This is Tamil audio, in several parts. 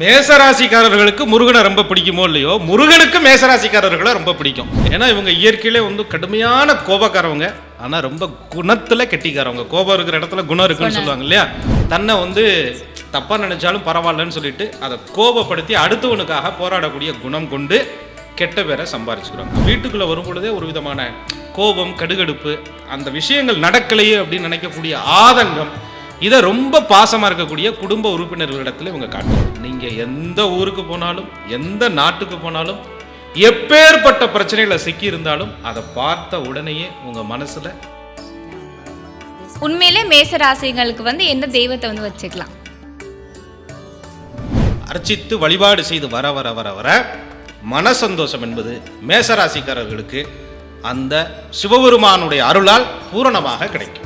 மேசராசிக்காரர்களுக்கு முருகனை ரொம்ப பிடிக்குமோ இல்லையோ முருகனுக்கு மேசராசிக்காரர்களை ரொம்ப பிடிக்கும். ஏன்னா இவங்க இயற்கையிலே வந்து கடுமையான கோபக்காரவங்க. ஆனால் ரொம்ப குணத்தில் கெட்டிக்காரவங்க. கோபம் இருக்கிற இடத்துல குணம் இருக்குன்னு சொல்லுவாங்க இல்லையா? தன்னை வந்து தப்பாக நினைச்சாலும் பரவாயில்லன்னு சொல்லிட்டு அதை கோபப்படுத்தி அடுத்தவனுக்காக போராடக்கூடிய குணம் கொண்டு கெட்ட பேரை சம்பாரிச்சுக்கிறாங்க. வீட்டுக்குள்ளே வரும் பொழுதே ஒரு விதமான கோபம் கடுகடுப்பு அந்த விஷயங்கள் நடக்கலையே அப்படின்னு நினைக்கக்கூடிய ஆதங்கம் இதை ரொம்ப பாசமாக இருக்கக்கூடிய குடும்ப உறுப்பினர்களிடத்துல இவங்க காட்டுவாங்க நீங்கள் எந்த ஊருக்கு போனாலும் எந்த நாட்டுக்கு போனாலும் எப்பேற்பட்ட பிரச்சனைகளை சிக்கி இருந்தாலும் அதை பார்த்த உடனேயே உங்கள் மனசில் உண்மையிலே மேச ராசிங்களுக்கு வந்து எந்த தெய்வத்தை வந்து வச்சுக்கலாம்? அர்ச்சித்து வழிபாடு செய்து வர வர வர வர மன சந்தோஷம் என்பது மேசராசிக்காரர்களுக்கு அந்த சிவபெருமானுடைய அருளால் பூரணமாக கிடைக்கும்.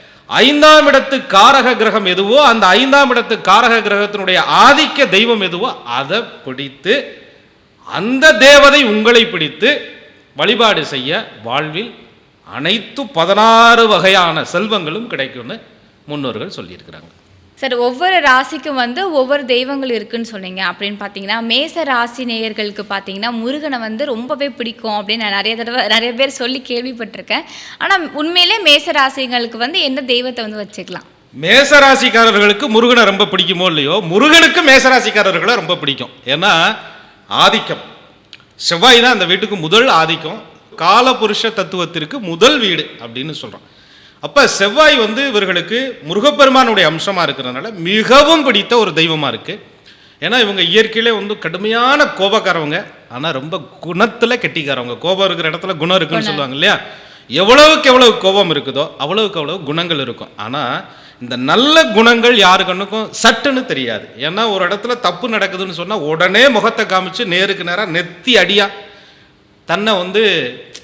ஐந்தாம் இடத்து காரக கிரகம் எதுவோ அந்த ஐந்தாம் இடத்து காரக கிரகத்தினுடைய ஆதிக்க தெய்வம் எதுவோ அதை பிடித்து அந்த தேவதை உங்களை பிடித்து வழிபாடு செய்ய வாழ்வில் அனைத்து பதினாறு வகையான செல்வங்களும் கிடைக்கும்னு முன்னோர்கள் சொல்லியிருக்கிறாங்க. சார் ஒவ்வொரு ராசிக்கும் வந்து ஒவ்வொரு தெய்வங்கள் இருக்குன்னு சொன்னீங்க. அப்படின்னு பார்த்தீங்கன்னா மேச ராசி நேயர்களுக்கு பார்த்தீங்கன்னா முருகனை வந்து ரொம்பவே பிடிக்கும் அப்படின்னு நான் நிறைய தடவை நிறைய பேர் சொல்லி கேள்விப்பட்டிருக்கேன். ஆனால் உண்மையிலே மேச ராசிங்களுக்கு வந்து எந்த தெய்வத்தை வந்து வச்சுக்கலாம்? மேசராசிக்காரர்களுக்கு முருகனை ரொம்ப பிடிக்குமோ இல்லையோ முருகனுக்கு மேசராசிக்காரர்களை ரொம்ப பிடிக்கும். ஏன்னா ஆதிக்கம். செவ்வாய் தான் அந்த வீட்டுக்கு முதல் ஆதிக்கம். காலபுருஷ தத்துவத்திற்கு முதல் வீடு அப்படின்னு சொல்கிறோம் அப்போ செவ்வாய் வந்து இவர்களுக்கு முருகப்பெருமானுடைய அம்சமாக இருக்கிறதுனால மிகவும் பிடித்த ஒரு தெய்வமாக இருக்குது ஏன்னா இவங்க இயற்கையிலே வந்து கடுமையான கோபக்காரவங்க. ஆனால் ரொம்ப குணத்தில் கெட்டிக்காரவங்க. கோபம் இருக்கிற இடத்துல குணம் இருக்குன்னு சொல்லுவாங்க இல்லையா? எவ்வளவுக்கு எவ்வளவு கோபம் இருக்குதோ அவ்வளவுக்கு அவ்வளவு குணங்கள் இருக்கும். ஆனால் இந்த நல்ல குணங்கள் யாரு கண்ணுக்கும் சட்டுன்னு தெரியாது. ஏன்னா ஒரு இடத்துல தப்பு நடக்குதுன்னு சொன்னால் உடனே முகத்தை காமிச்சு நேருக்கு நேராக நெத்தி அடியா தன்னை வந்து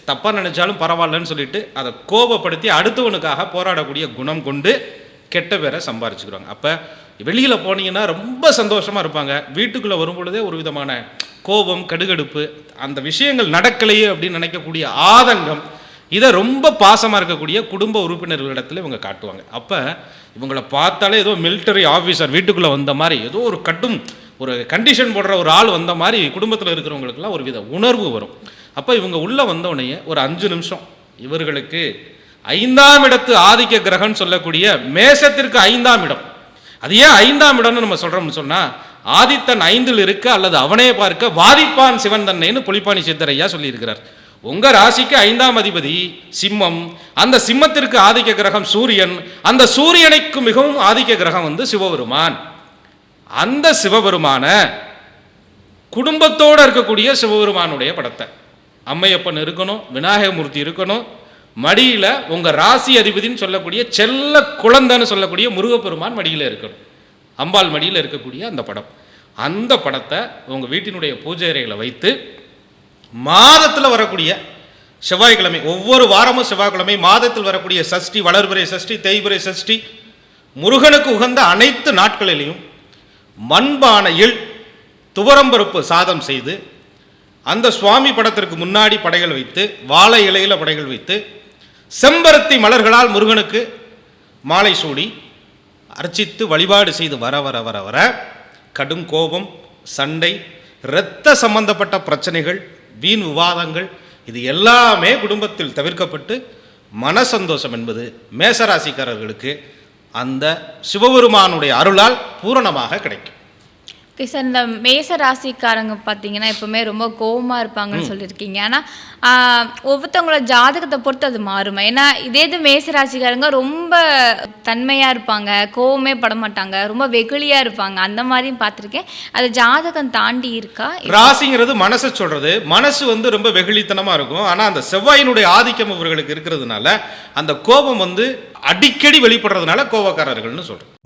தப்பாக நினச்சாலும் பரவாயில்லன்னு சொல்லிட்டு அதை கோபப்படுத்தி அடுத்தவனுக்காக போராடக்கூடிய குணம் கொண்டு கெட்ட பேரை சம்பாரிச்சுக்கிறாங்க. அப்போ வெளியில் போனீங்கன்னா ரொம்ப சந்தோஷமாக இருப்பாங்க. வீட்டுக்குள்ளே வரும் பொழுதே ஒரு விதமான கோபம் கடுகடுப்பு அந்த விஷயங்கள் நடக்கலையே அப்படின்னு நினைக்கக்கூடிய ஆதங்கம் இதை ரொம்ப பாசமாக இருக்கக்கூடிய குடும்ப உறுப்பினர்களிடத்தில் இவங்க காட்டுவாங்க. அப்போ இவங்களை பார்த்தாலே ஏதோ மிலிட்டரி ஆஃபீஸர் வீட்டுக்குள்ளே வந்த மாதிரி ஏதோ ஒரு கட்டும் ஒரு கண்டிஷன் போடுற ஒரு ஆள் வந்த மாதிரி குடும்பத்தில் இருக்கிறவங்களுக்குலாம் ஒரு வித உணர்வு வரும். அப்போ இவங்க உள்ளே வந்தவுடனே ஒரு அஞ்சு நிமிஷம். இவர்களுக்கு ஐந்தாம் இடத்து ஆதிக்க கிரகம்னு சொல்லக்கூடிய மேசத்திற்கு ஐந்தாம் இடம். அது ஏன் ஐந்தாம் இடம்னு நம்ம சொல்கிறோம்னு சொன்னால் ஆதித்தன் ஐந்தில் இருக்க அல்லது அவனே பார்க்க வாதிப்பான் சிவன் தன்னைன்னு புலிப்பாணி சித்தரையா சொல்லியிருக்கிறார். உங்கள் ராசிக்கு ஐந்தாம் அதிபதி சிம்மம். அந்த சிம்மத்திற்கு ஆதிக்க கிரகம் சூரியன். அந்த சூரியனுக்கு மிகவும் ஆதிக்க கிரகம் வந்து சிவபெருமான். அந்த சிவபெருமான குடும்பத்தோடு இருக்கக்கூடிய சிவபெருமானுடைய படத்தை. அம்மையப்பன் இருக்கணும் விநாயகமூர்த்தி இருக்கணும். மடியில் உங்கள் ராசி அதிபதின்னு சொல்லக்கூடிய செல்ல குழந்தைன்னு சொல்லக்கூடிய முருகப்பெருமான் மடியில் இருக்கணும். அம்பாள் மடியில் இருக்கக்கூடிய அந்த படம். அந்த படத்தை உங்கள் வீட்டினுடைய பூஜை அறையில் வைத்து மாதத்தில் வரக்கூடிய செவ்வாய்க்கிழமை ஒவ்வொரு வாரமும் செவ்வாய்க்கிழமை மாதத்தில் வரக்கூடிய சஷ்டி வளர்பிறை சஷ்டி தேய்பிறை சஷ்டி முருகனுக்கு உகந்த அனைத்து நாட்களிலையும் மண்பானையில் துவரம்பருப்பு சாதம் செய்து அந்த சுவாமி படத்திற்கு முன்னாடி படைகள் வைத்து வாழை இலையில படைகள் வைத்து செம்பருத்தி மலர்களால் முருகனுக்கு மாலை சூடி அர்ச்சித்து வழிபாடு செய்து வர வர வர வர கடும் கோபம் சண்டை இரத்த சம்பந்தப்பட்ட பிரச்சனைகள் வீண் விவாதங்கள் இது எல்லாமே குடும்பத்தில் தவிர்க்கப்பட்டு மன சந்தோஷம் என்பது மேசராசிக்காரர்களுக்கு அந்த சிவபெருமானுடைய அருளால் பூரணமாக கிடைக்கும். ஓகே சார் இந்த மேச ராசிக்காரங்க பார்த்தீங்கன்னா எப்பவுமே ரொம்ப கோவமாக இருப்பாங்கன்னு சொல்லியிருக்கீங்க ஆனால் ஒவ்வொருத்தவங்களோட ஜாதகத்தை பொறுத்து அது மாறுமா ஏன்னா இதே இது மேச ராசிக்காரங்க ரொம்ப தன்மையாக இருப்பாங்க கோவமே பட மாட்டாங்க ரொம்ப வெகுளியாக இருப்பாங்க அந்த மாதிரியும் பார்த்துருக்கேன் அது ஜாதகம் தாண்டி இருக்கா ராசிங்கிறது மனசை சொல்றது மனசு வந்து ரொம்ப வெகுளித்தனமா இருக்கும் ஆனா அந்த செவ்வாயினுடைய ஆதிக்கம் இவர்களுக்கு இருக்கிறதுனால அந்த கோபம் வந்து அடிக்கடி வெளிப்படுறதுனால கோபக்காரர்கள்னு சொல்றோம்